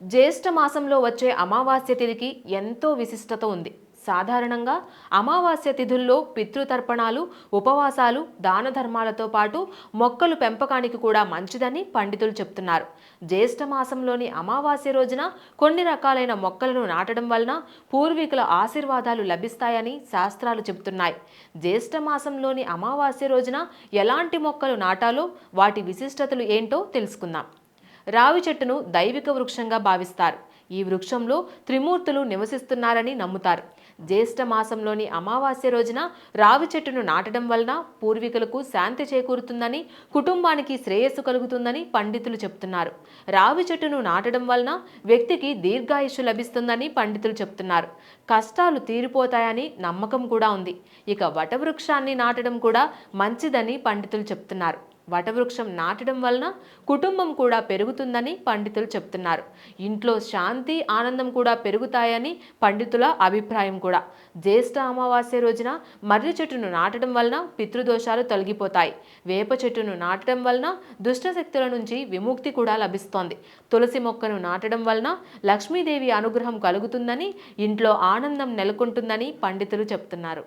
జ్యేష్ఠ మాసంలో వచ్చే అమావాస్య తిథికి ఎంతో విశిష్టత ఉంది. సాధారణంగా అమావాస్య తిథుల్లో పితృతర్పణాలు ఉపవాసాలు దాన ధర్మాలతో పాటు మొక్కలు పెంపకానికి కూడా మంచిదని పండితులు చెప్తున్నారు. జ్యేష్ఠ మాసంలోని అమావాస్య రోజున కొన్ని రకాలైన మొక్కలను నాటడం వలన పూర్వీకుల ఆశీర్వాదాలు లభిస్తాయని శాస్త్రాలు చెబుతున్నాయి. జ్యేష్ఠ మాసంలోని అమావాస్య రోజున ఎలాంటి మొక్కలు నాటాలో వాటి విశిష్టతలు ఏంటో తెలుసుకుందాం. రావి చెట్టును దైవిక వృక్షంగా భావిస్తారు. ఈ వృక్షంలో త్రిమూర్తులు నివసిస్తున్నారని నమ్ముతారు. జ్యేష్ఠ మాసంలోని అమావాస్య రోజున రావి చెట్టును నాటడం వలన పూర్వీకులకు శాంతి చేకూరుతుందని కుటుంబానికి శ్రేయస్సు కలుగుతుందని పండితులు చెప్తున్నారు. రావి చెట్టును నాటడం వలన వ్యక్తికి దీర్ఘాయుషు లభిస్తుందని పండితులు చెప్తున్నారు. కష్టాలు తీరిపోతాయని నమ్మకం కూడా ఉంది. ఇక వటవృక్షాన్ని నాటడం కూడా మంచిదని పండితులు చెప్తున్నారు. వటవృక్షం నాటడం వలన కుటుంబం కూడా పెరుగుతుందని పండితులు చెప్తున్నారు. ఇంట్లో శాంతి ఆనందం కూడా పెరుగుతాయని పండితుల అభిప్రాయం కూడా. జ్యేష్ఠ అమావాస్య రోజున మర్రి చెట్టును నాటడం వలన పితృదోషాలు తొలగిపోతాయి. వేప చెట్టును నాటడం వలన దుష్టశక్తుల నుంచి విముక్తి కూడా లభిస్తోంది. తులసి మొక్కను నాటడం వలన లక్ష్మీదేవి అనుగ్రహం కలుగుతుందని ఇంట్లో ఆనందం నెలకొంటుందని పండితులు చెప్తున్నారు.